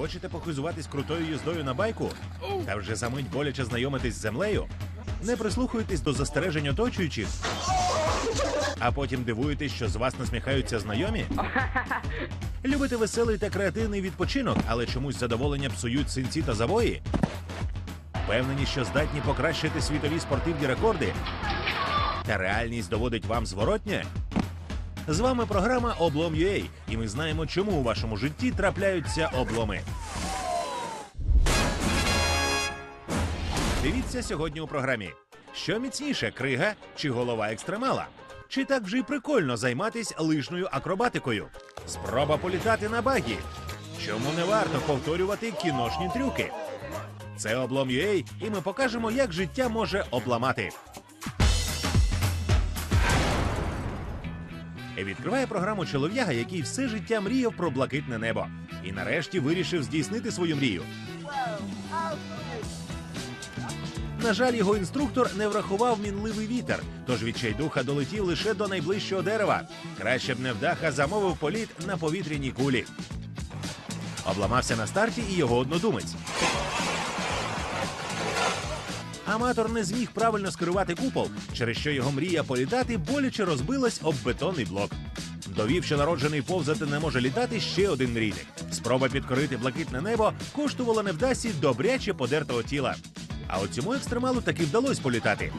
Хочете похизуватись крутою їздою на байку? Та вже за мить боляче знайомитись з землею? Не прислухуєтесь до застережень оточуючих, а потім дивуєтесь, що з вас насміхаються знайомі? Любите веселий та креативний відпочинок, але чомусь задоволення псують синці та завої? Впевнені, що здатні покращити світові спортивні рекорди? Та реальність доводить вам зворотнє? З вами програма Облом.ua, і ми знаємо, чому у вашому житті трапляються обломи. Дивіться сьогодні у програмі: що міцніше, крига чи голова екстремала? Чи так вже й прикольно займатись лижною акробатикою? Спроба політати на багі. Чому не варто повторювати кіношні трюки? Це облом.ua, і ми покажемо, як життя може обламати. Відкриває програму чолов'яга, який все життя мріяв про блакитне небо. І нарешті вирішив здійснити свою мрію. На жаль, його інструктор не врахував мінливий вітер, тож відчайдуха долетів лише до найближчого дерева. Краще б невдаха замовив політ на повітряній кулі. Обламався на старті і його однодумець. Аматор не зміг правильно скерувати купол, через що його мрія політати боляче розбилась об бетонний блок. Довів, що народжений повзати не може літати ще один мрійник. Спроба підкорити блакитне небо коштувала невдасі добряче подертого тіла. А от цьому екстремалу таки вдалося політати.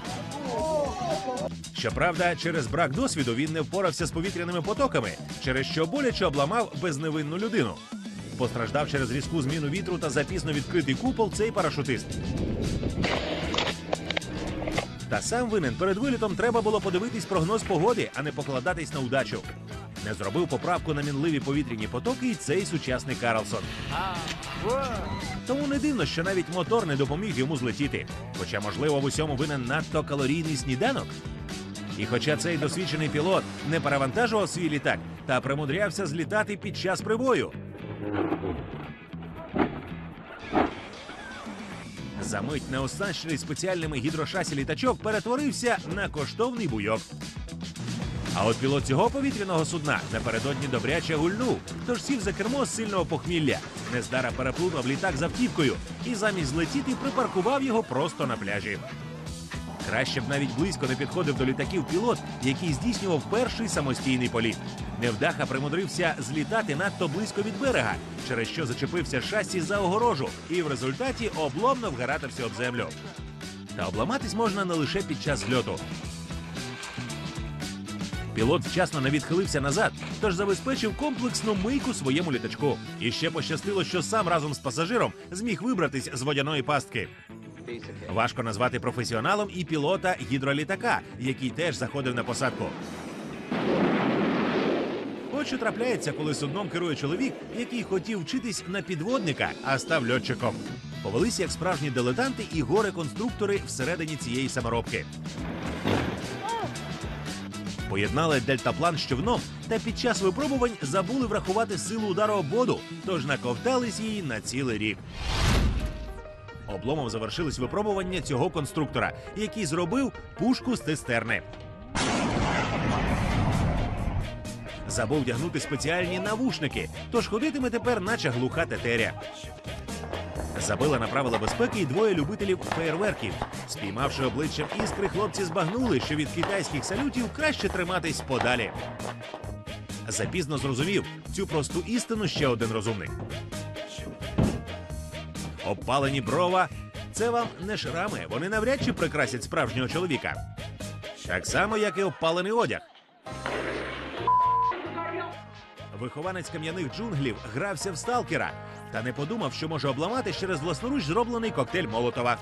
Щоправда, через брак досвіду він не впорався з повітряними потоками, через що боляче обламав безневинну людину. Постраждав через різку зміну вітру та запізно відкритий купол цей парашутист. Та сам винен перед вилітом треба було подивитись прогноз погоди, а не покладатись на удачу. Не зробив поправку на мінливі повітряні потоки і цей сучасний Карлсон. Тому не дивно, що навіть мотор не допоміг йому злетіти. Хоча, можливо, в усьому винен надто калорійний сніданок. І хоча цей досвідчений пілот не перевантажував свій літак та примудрявся злітати під час прибою. Замить неоснащений спеціальними гідрошасі літачок перетворився на коштовний буйок. А от пілот цього повітряного судна напередодні добряче гульнув, тож сів за кермо з сильного похмілля. Нездара переплунув літак з автівкою і замість злетіти припаркував його просто на пляжі. Краще б навіть близько не підходив до літаків пілот, який здійснював перший самостійний політ. Невдаха примудрився злітати надто близько від берега, через що зачепився шасі за огорожу, і в результаті обломно вгаратився об землю. Та обламатись можна не лише під час зльоту. Пілот вчасно не відхилився назад, тож забезпечив комплексну мийку своєму літачку. І ще пощастило, що сам разом з пасажиром зміг вибратись з водяної пастки. Важко назвати професіоналом і пілота гідролітака, який теж заходив на посадку. От що трапляється, коли судном керує чоловік, який хотів вчитись на підводника, а став льотчиком. Повелися як справжні дилетанти і горе-конструктори всередині цієї саморобки. Поєднали дельтаплан з човном та під час випробувань забули врахувати силу удару об воду, тож наковтались її на цілий рік. Обломом завершились випробування цього конструктора, який зробив пушку з цистерни. Забув вдягнути спеціальні навушники, тож ходитиме тепер, наче глуха тетеря. Забила на правила безпеки і двоє любителів феєрверків. Спіймавши обличчям іскри, хлопці збагнули, що від китайських салютів краще триматись подалі. Запізно зрозумів цю просту істину ще один розумник. Обпалені брова це вам не шрами, вони навряд чи прикрасять справжнього чоловіка. Так само, як і обпалений одяг. Вихованець кам'яних джунглів грався в сталкера та не подумав, що може обламати через власноруч зроблений коктейль Молотова.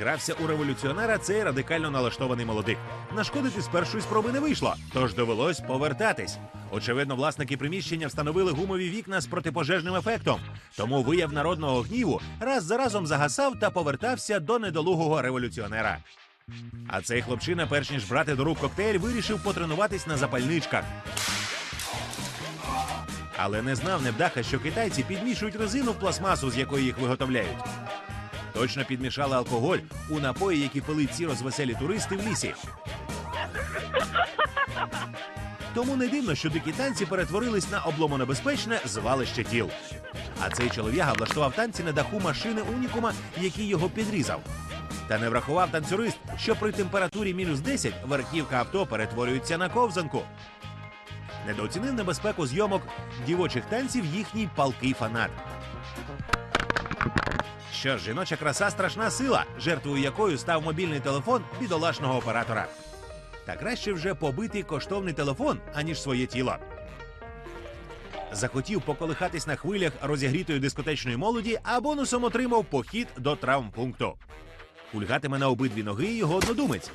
Грався у революціонера цей радикально налаштований молодик. Нашкодити з першої спроби не вийшло, тож довелось повертатись. Очевидно, власники приміщення встановили гумові вікна з протипожежним ефектом. Тому вияв народного гніву раз за разом загасав та повертався до недолугого революціонера. А цей хлопчина, перш ніж брати до рук коктейль, вирішив потренуватись на запальничках. Але не знав невдаха, що китайці підмішують резину в пластмасу, з якої їх виготовляють. Точно підмішали алкоголь у напої, які пили ці розвеселі туристи в лісі. Тому не дивно, що дикі танці перетворились на обломонебезпечне звалище тіл. А цей чолов'яга влаштував танці на даху машини унікума, який його підрізав. Та не врахував танцюрист, що при температурі мінус 10 верхівка авто перетворюється на ковзанку. Недооцінив небезпеку зйомок дівочих танців їхній палкий фанат. Що жіноча краса страшна сила, жертвою якою став мобільний телефон бідолашного оператора. Та краще вже побити коштовний телефон, аніж своє тіло. Захотів поколихатись на хвилях розігрітої дискотечної молоді, а бонусом отримав похід до травмпункту. Кульгатиме на обидві ноги його однодумець.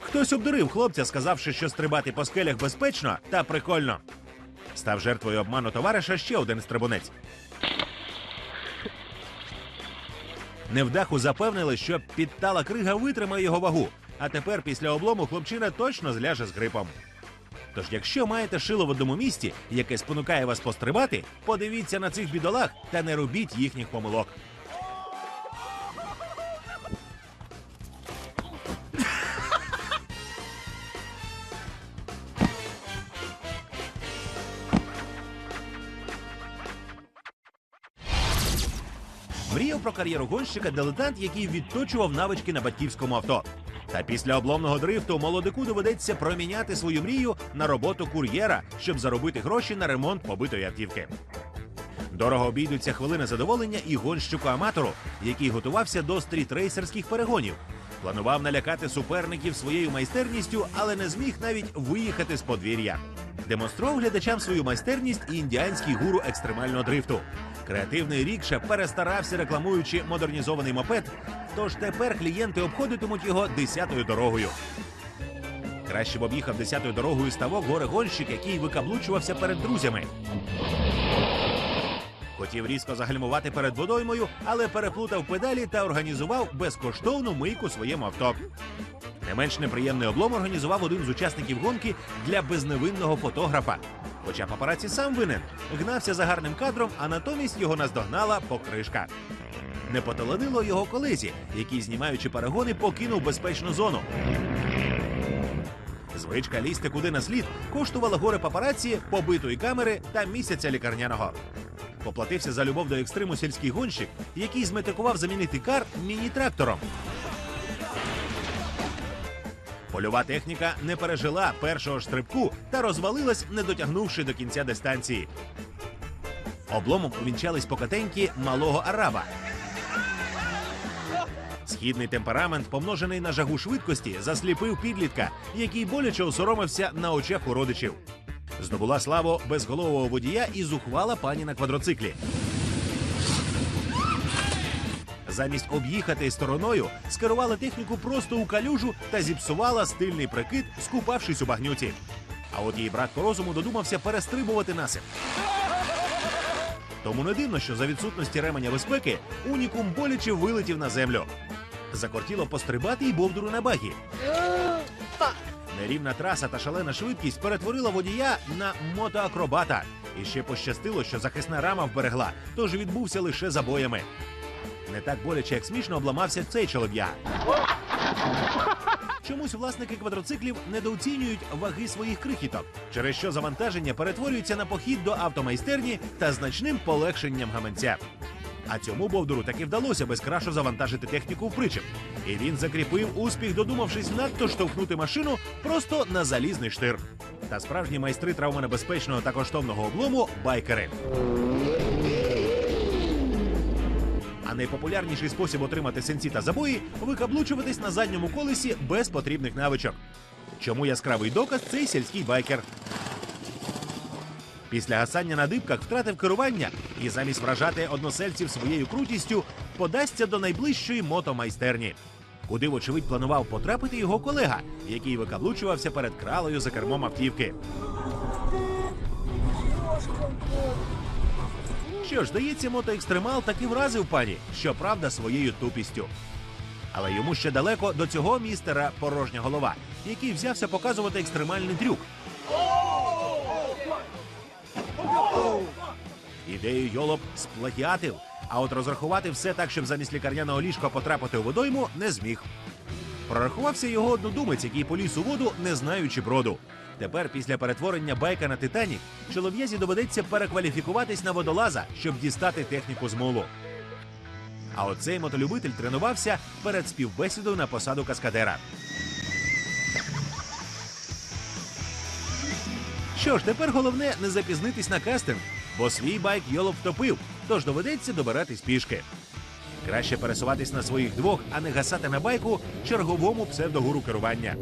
Хтось обдурив хлопця, сказавши, що стрибати по скелях безпечно та прикольно. Став жертвою обману товариша ще один стрибунець. Невдаху запевнили, що підтала крига витримає його вагу. А тепер після облому хлопчина точно зляже з грипом. Тож, якщо маєте шило в одному місці, яке спонукає вас пострибати, подивіться на цих бідолах та не робіть їхніх помилок. Кар'єру гонщика дилетант, який відточував навички на батьківському авто. Та після обломного дрифту молодику доведеться проміняти свою мрію на роботу кур'єра, щоб заробити гроші на ремонт побитої автівки. Дорого обійдуться хвилини задоволення і гонщику аматору, який готувався до стрітрейсерських перегонів. Планував налякати суперників своєю майстерністю, але не зміг навіть виїхати з подвір'я. Демонстрував глядачам свою майстерність і індіанський гуру екстремального дрифту. Креативний рікша перестарався, рекламуючи модернізований мопед. Тож тепер клієнти обходитимуть його десятою дорогою. Краще б об'їхав десятою дорогою ставок горе-гонщик, який викаблучувався перед друзями. Хотів різко загальмувати перед водоймою, але переплутав педалі та організував безкоштовну мийку своєму авто. Не менш неприємний облом організував один з учасників гонки для безневинного фотографа. Хоча папараці сам винен, гнався за гарним кадром, а натомість його наздогнала покришка. Не поталанило його колезі, який, знімаючи перегони, покинув безпечну зону. Звичка лізти куди на слід коштувала горе папараці, побитої камери та місяця лікарняного. Поплатився за любов до екстриму сільський гонщик, який зметикував замінити кар міні-трактором. Польова техніка не пережила першого ж стрибку та розвалилась, не дотягнувши до кінця дистанції. Обломом увінчались покатеньки малого араба. Східний темперамент, помножений на жагу швидкості, засліпив підлітка, який боляче осоромився на очах у родичів. Здобула славу безголового водія і зухвала пані на квадроциклі. Замість об'їхати стороною, скерувала техніку просто у калюжу та зіпсувала стильний прикид, скупавшись у багнюці. А от її брат по розуму додумався перестрибувати насип. Тому не дивно, що за відсутності ременя безпеки унікум боляче вилетів на землю. Закортіло пострибати й бовдуру на багі. Нерівна траса та шалена швидкість перетворила водія на мотоакробата. І ще пощастило, що захисна рама вберегла, тож відбувся лише забоями. Не так боляче, як смішно обламався цей чолов'я. Чомусь власники квадроциклів недооцінюють ваги своїх крихіток, через що завантаження перетворюється на похід до автомайстерні та значним полегшенням гаманця. А цьому бовдуру таки вдалося без крашу завантажити техніку в причеп. І він закріпив успіх, додумавшись надто штовхнути машину просто на залізний штир. Та справжні майстри травмонебезпечного та коштовного облому байкери. Найпопулярніший спосіб отримати синці та забої викаблучуватись на задньому колесі без потрібних навичок. Чому яскравий доказ цей сільський байкер? Після гасання на дибках втратив керування і замість вражати односельців своєю крутістю подасться до найближчої мотомайстерні. Куди, вочевидь, планував потрапити його колега, який викаблучувався перед кралою за кермом автівки. Що ж, здається, мотоекстремал таки вразив пані, щоправда, своєю тупістю. Але йому ще далеко до цього містера порожня голова, який взявся показувати екстремальний трюк. Ідею Йолоп сплагіатив, а от розрахувати все так, щоб замість лікарняного ліжка потрапити у водойму, не зміг. Прорахувався його однодумець, який поліз у воду, не знаючи броду. Тепер, після перетворення байка на Титанік, чолов'язі доведеться перекваліфікуватись на водолаза, щоб дістати техніку з молу. А оцей мотолюбитель тренувався перед співбесідою на посаду каскадера. Що ж, тепер головне не запізнитись на кастинг, бо свій байк Йолоп втопив, тож доведеться добиратись пішки. Краще пересуватись на своїх двох, а не гасати на байку черговому псевдогуру керування.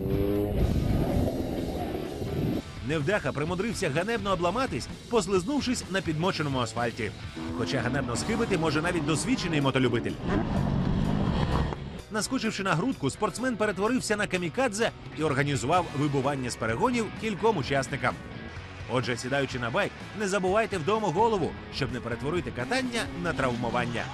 Невдаха примудрився ганебно обламатись, послизнувшись на підмоченому асфальті. Хоча ганебно схибити може навіть досвідчений мотолюбитель. Наскочивши на грудку, спортсмен перетворився на камікадзе і організував вибування з перегонів кільком учасникам. Отже, сідаючи на байк, не забувайте вдома голову, щоб не перетворити катання на травмування.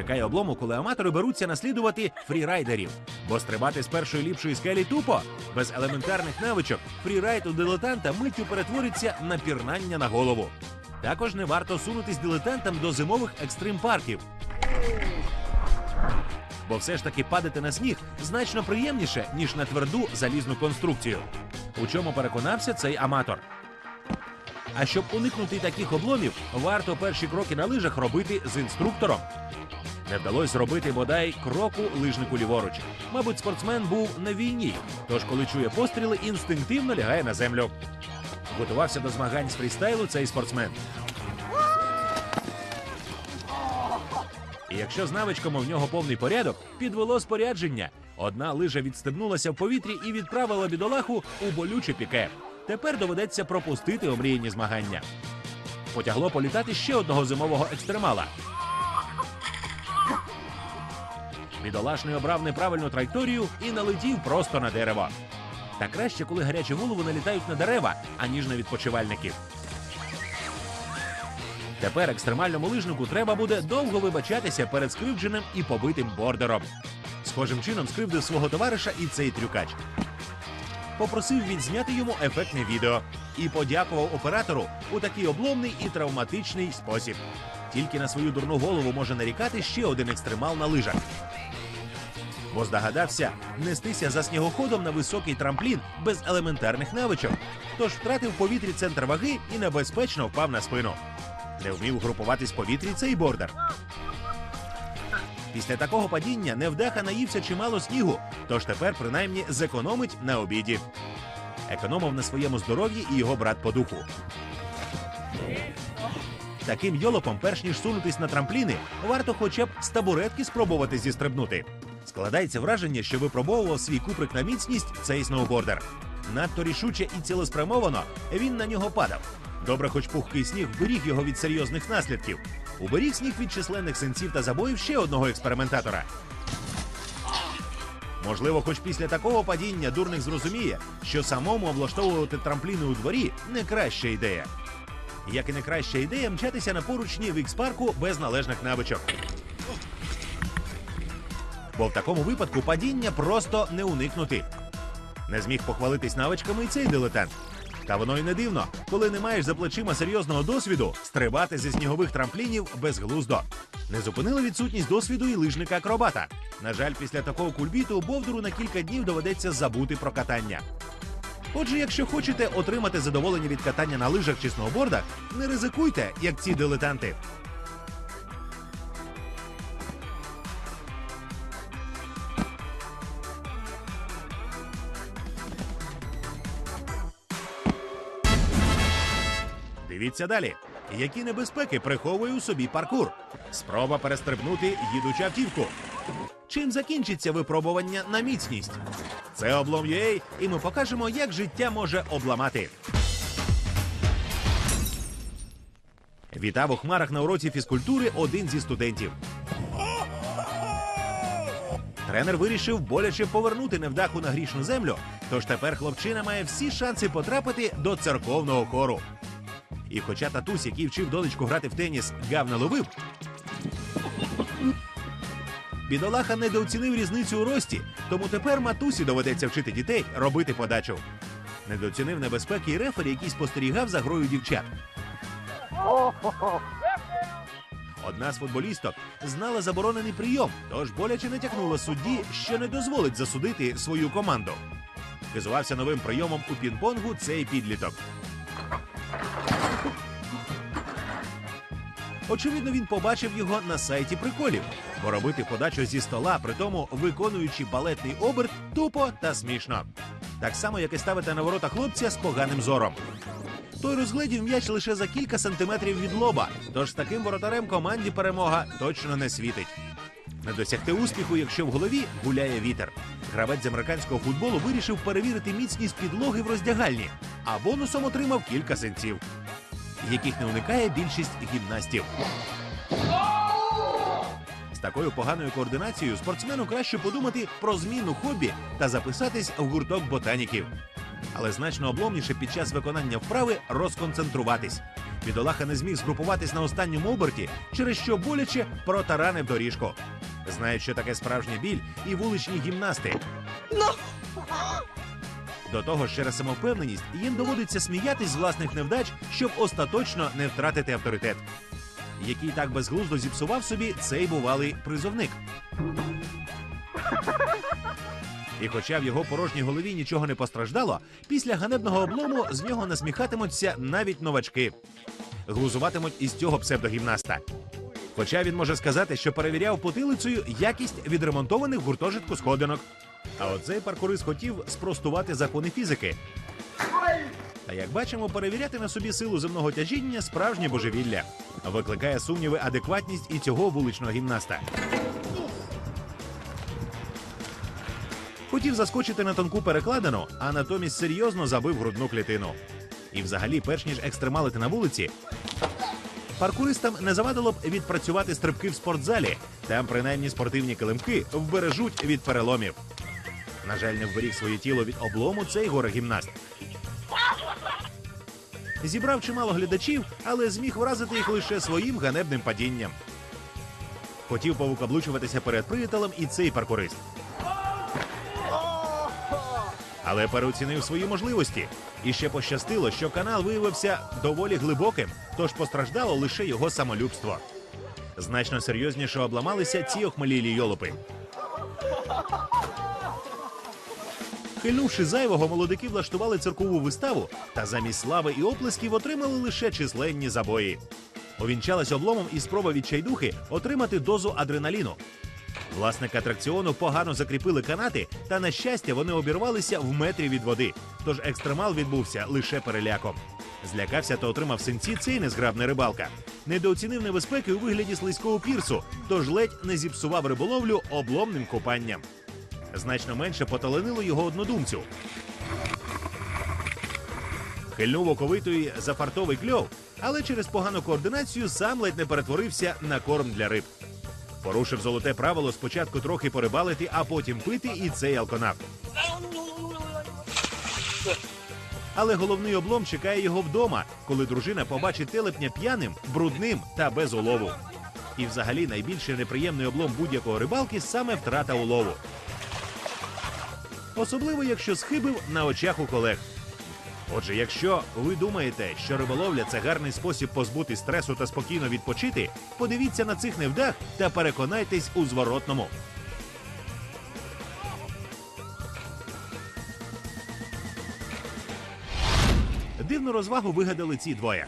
Чекає облому, коли аматори беруться наслідувати фрірайдерів. Бо стрибати з першої ліпшої скелі тупо. Без елементарних навичок фрірайд у дилетанта миттю перетвориться на пірнання на голову. Також не варто сунутись дилетантам до зимових екстрим-парків. Бо все ж таки падати на сніг значно приємніше, ніж на тверду залізну конструкцію. У чому переконався цей аматор. А щоб уникнути таких обломів, варто перші кроки на лижах робити з інструктором. Не вдалося зробити бодай кроку лижнику ліворуч. Мабуть, спортсмен був на війні, тож, коли чує постріли, інстинктивно лягає на землю. Готувався до змагань з фрістайлу цей спортсмен. І якщо з навичками в нього повний порядок, підвело спорядження. Одна лижа відстебнулася в повітрі і відправила бідолаху у болюче піке. Тепер доведеться пропустити омріяні змагання. Потягло політати ще одного зимового екстремала. Бідолашний обрав неправильну траєкторію і налетів просто на дерево. Та краще, коли гарячі голови налітають на дерева, аніж на відпочивальників. Тепер екстремальному лижнику треба буде довго вибачатися перед скривдженим і побитим бордером. Схожим чином скривдив свого товариша і цей трюкач. Попросив відзняти йому ефектне відео і подякував оператору у такий обломний і травматичний спосіб. Тільки на свою дурну голову може нарікати ще один екстремал на лижах. Бо здогадався нестися за снігоходом на високий трамплін без елементарних навичок, тож втратив повітрі центр ваги і небезпечно впав на спину. Не вмів групуватись повітрі цей бордер. Після такого падіння невдаха наївся чимало снігу, тож тепер принаймні зекономить на обіді. Економив на своєму здоров'ї і його брат по духу. Таким йолопом, перш ніж сунутись на трампліни, варто хоча б з табуретки спробувати зістрибнути. Складається враження, що випробовував свій куприк на міцність цей сноубордер. Надто рішуче і цілеспрямовано він на нього падав. Добре, хоч пухкий сніг вберіг його від серйозних наслідків. Уберіг сніг від численних синців та забоїв ще одного експериментатора. Можливо, хоч після такого падіння дурник зрозуміє, що самому облаштовувати трампліни у дворі не краща ідея. Як і не краща ідея мчатися на поручні в ікс-парку без належних навичок. Бо в такому випадку падіння просто не уникнути. Не зміг похвалитись навичками і цей дилетант. Та воно й не дивно, коли не маєш за плечима серйозного досвіду, стрибати зі снігових трамплінів безглуздо. Не зупинила відсутність досвіду і лижника акробата. На жаль, після такого кульбіту Бовдуру на кілька днів доведеться забути про катання. Отже, якщо хочете отримати задоволення від катання на лижах чи сноубордах, не ризикуйте, як ці дилетанти. Дивіться далі. Які небезпеки приховує у собі паркур? Спроба перестрибнути їдучу автівку. Чим закінчиться випробування на міцність? Це облом UA, і ми покажемо, як життя може обламати. Вітав у хмарах на уроці фізкультури один зі студентів. Тренер вирішив боляче повернути невдаху на грішну землю, тож тепер хлопчина має всі шанси потрапити до церковного хору. І хоча татусь, який вчив донечку грати в теніс, гав не ловив, Бідолаха недооцінив різницю у рості, тому тепер матусі доведеться вчити дітей робити подачу. Недооцінив небезпеки і рефері, який спостерігав за грою дівчат. Одна з футболісток знала заборонений прийом, тож боляче натякнула судді, що не дозволить засудити свою команду. Хизувався новим прийомом у пінг-понгу цей підліток. Очевидно, він побачив його на сайті приколів, бо робити подачу зі стола, при тому виконуючи балетний оберт, тупо та смішно. Так само, як і ставити на ворота хлопця з поганим зором. Той розгледів м'яч лише за кілька сантиметрів від лоба, тож з таким воротарем команді перемога точно не світить. Не досягти успіху, якщо в голові гуляє вітер. Гравець з американського футболу вирішив перевірити міцність підлоги в роздягальні, а бонусом отримав кілька синців, яких не уникає більшість гімнастів. З такою поганою координацією спортсмену краще подумати про зміну хобі та записатись в гурток ботаніків. Але значно обломніше під час виконання вправи розконцентруватись. Бідолаха не зміг згрупуватись на останньому оберті, через що боляче протаранив доріжку. Знають, що таке справжній біль і вуличні гімнасти. До того ж, через самовпевненість їм доводиться сміятись з власних невдач, щоб остаточно не втратити авторитет, який так безглуздо зіпсував собі цей бувалий призовник. І хоча в його порожній голові нічого не постраждало, після ганебного облому з нього насміхатимуться навіть новачки. Глузуватимуть із цього псевдогімнаста. Хоча він може сказати, що перевіряв потилицею якість відремонтованих гуртожитку сходинок. А оцей паркурист хотів спростувати закони фізики. Та як бачимо, перевіряти на собі силу земного тяжіння справжнє божевілля. Викликає сумніви адекватність і цього вуличного гімнаста. Хотів заскочити на тонку перекладину, а натомість серйозно забив грудну клітину. І взагалі, перш ніж екстремалити на вулиці, паркуристам не завадило б відпрацювати стрибки в спортзалі. Там принаймні спортивні килимки вбережуть від переломів. На жаль, не вберіг своє тіло від облому цей горе-гімнаст. Зібрав чимало глядачів, але зміг вразити їх лише своїм ганебним падінням. Хотів повукаблучуватися перед приятелем і цей паркурист. Але переоцінив свої можливості. І ще пощастило, що канал виявився доволі глибоким, тож постраждало лише його самолюбство. Значно серйозніше обламалися ці охмелілі йолопи. Хильнувши зайвого, молодики влаштували циркову виставу та замість слави і оплесків отримали лише численні забої. Увінчалась обломом і спроба відчайдухи отримати дозу адреналіну. Власники атракціону погано закріпили канати, та на щастя вони обірвалися в метрі від води. Тож екстремал відбувся лише переляком. Злякався та отримав синці цей незграбний рибалка. Недооцінив небезпеки у вигляді слизького пірсу, тож ледь не зіпсував риболовлю обломним купанням. Значно менше поталенило його однодумцю. Хильнув оковитої за фартовий кльов, але через погану координацію сам ледь не перетворився на корм для риб. Порушив золоте правило спочатку трохи порибалити, а потім пити і цей алконавт. Але головний облом чекає його вдома, коли дружина побачить телепня п'яним, брудним та без улову. І взагалі найбільший неприємний облом будь-якого рибалки саме втрата улову. Особливо, якщо схибив на очах у колег. Отже, якщо ви думаєте, що риболовля це гарний спосіб позбути стресу та спокійно відпочити, подивіться на цих невдах та переконайтесь у зворотному. Дивну розвагу вигадали ці двоє.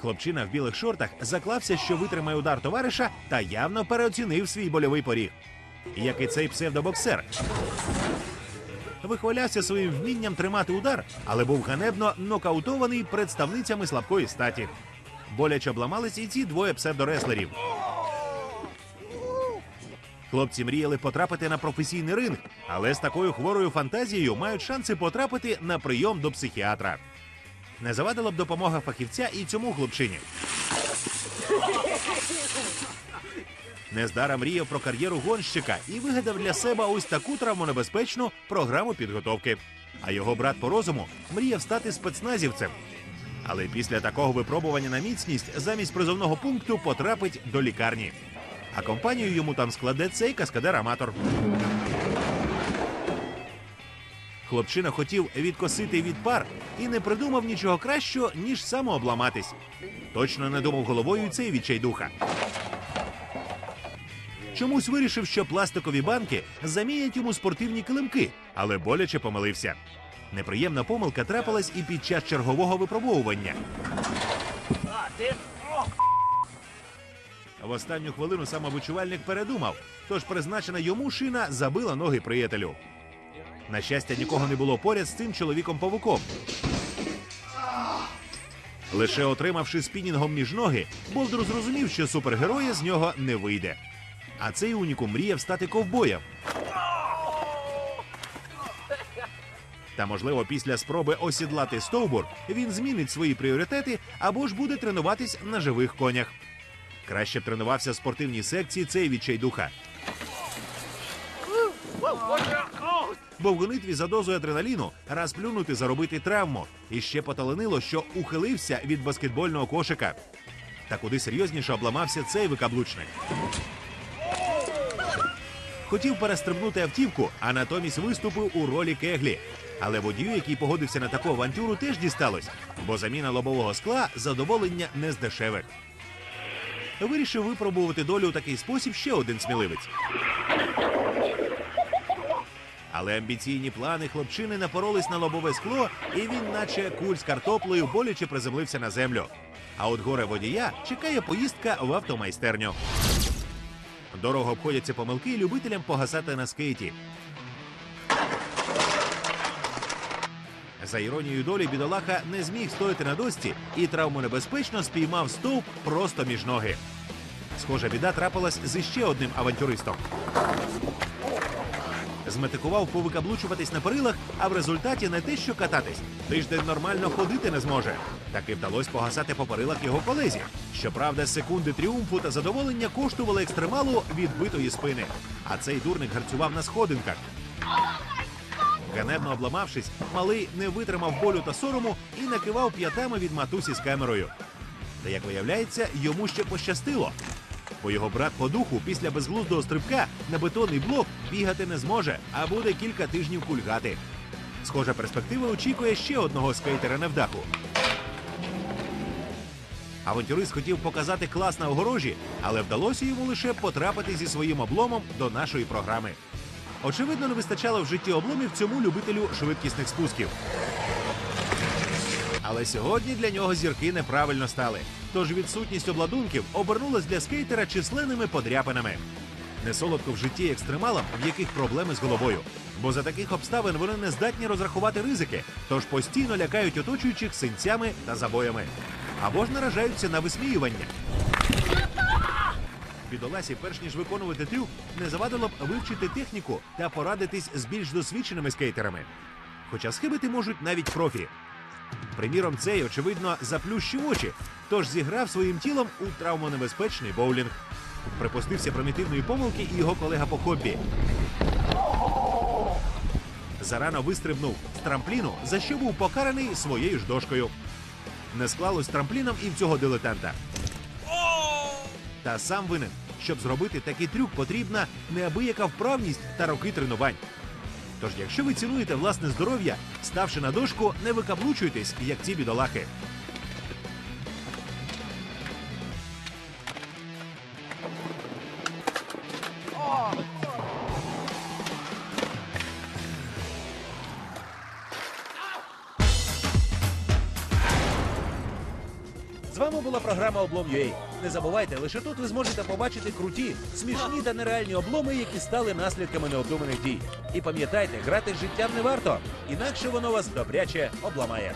Хлопчина в білих шортах заклався, що витримає удар товариша, та явно переоцінив свій больовий поріг. Як і цей псевдобоксер, вихвалявся своїм вмінням тримати удар, але був ганебно нокаутований представницями слабкої статі. Боляче обламались і ці двоє псевдореслерів. Хлопці мріяли потрапити на професійний ринг, але з такою хворою фантазією мають шанси потрапити на прийом до психіатра. Не завадила б допомога фахівця і цьому хлопчині. Нездара мріяв про кар'єру гонщика і вигадав для себе ось таку травмонебезпечну програму підготовки. А його брат по розуму мріяв стати спецназівцем. Але після такого випробування на міцність замість призовного пункту потрапить до лікарні. а компанію йому там складе цей каскадер-аматор. Хлопчина хотів відкосити від пар і не придумав нічого кращого, ніж самообламатись. Точно не думав головою цей відчайдуха. Чомусь вирішив, що пластикові банки замінять йому спортивні килимки, але боляче помилився. Неприємна помилка трапилась і під час чергового випробовування. В останню хвилину самовичувальник передумав, тож призначена йому шина забила ноги приятелю. На щастя, нікого не було поряд з цим чоловіком павуком. Лише отримавши спінінгом між ноги, Болдер зрозумів, що супергероя з нього не вийде. А цей унікум мріяв стати ковбоєм. Та, можливо, після спроби осідлати стовбур він змінить свої пріоритети або ж буде тренуватись на живих конях. Краще б тренувався в спортивній секції цей відчайдуха. Бо в гонитві за дозою адреналіну раз плюнути заробити травму. І ще поталенило, що ухилився від баскетбольного кошика. Та куди серйозніше обламався цей викаблучник. Хотів перестрибнути автівку, а натомість виступив у ролі кеглі. Але водію, який погодився на таку авантюру, теж дісталось, бо заміна лобового скла задоволення не з дешевих. Вирішив випробувати долю у такий спосіб ще один сміливець. Але амбіційні плани хлопчини напоролись на лобове скло, і він, наче куль з картоплею, боляче приземлився на землю. А от горе водія чекає поїздка в автомайстерню. Дорого обходяться помилки любителям погасати на скейті. За іронією долі, бідолаха не зміг стояти на досці і травмонебезпечно спіймав стовп просто між ноги. Схожа біда трапилась з іще одним авантюристом. Зметикував повикаблучуватись на перилах, а в результаті не те, що кататись, тиждень нормально ходити не зможе. Таки вдалося погасати по перилах його колезі. Щоправда, секунди тріумфу та задоволення коштували екстремалу відбитої спини. А цей дурник гарцював на сходинках. Ганебно обламавшись, малий не витримав болю та сорому і накивав п'ятами від матусі з камерою. Та як виявляється, йому ще пощастило. Бо його брат по духу після безглуздого стрибка на бетонний блок бігати не зможе, а буде кілька тижнів кульгати. Схожа перспектива очікує ще одного скейтера невдаху. Авантюрист хотів показати клас на огорожі, але вдалося йому лише потрапити зі своїм обломом до нашої програми. Очевидно, не вистачало в житті обломів цьому любителю швидкісних спусків. Але сьогодні для нього зірки неправильно стали. Тож відсутність обладунків обернулась для скейтера численними подряпинами. Несолодко в житті екстремалам, в яких проблеми з головою. Бо за таких обставин вони не здатні розрахувати ризики, тож постійно лякають оточуючих синцями та забоями. Або ж наражаються на висміювання. Бідоласі, перш ніж виконувати трюк, не завадило б вивчити техніку та порадитись з більш досвідченими скейтерами. Хоча схибити можуть навіть профі. Приміром, цей, очевидно, заплющив очі, тож зіграв своїм тілом у травмонебезпечний боулінг. Припустився примітивної помилки і його колега по хобі. Зарано вистрибнув з трампліну, за що був покараний своєю ж дошкою. Не склалось трампліном і в цього дилетанта. Та сам винен. Щоб зробити такий трюк, потрібна неабияка вправність та роки тренувань. Тож, якщо ви цінуєте власне здоров'я, ставши на дошку, не викаблучуйтесь, як ці бідолахи. Програма Не забувайте, лише тут ви зможете побачити круті, смішні та нереальні обломи, які стали наслідками необдуманих дій. І пам'ятайте, грати з життям не варто, інакше воно вас добряче обламає.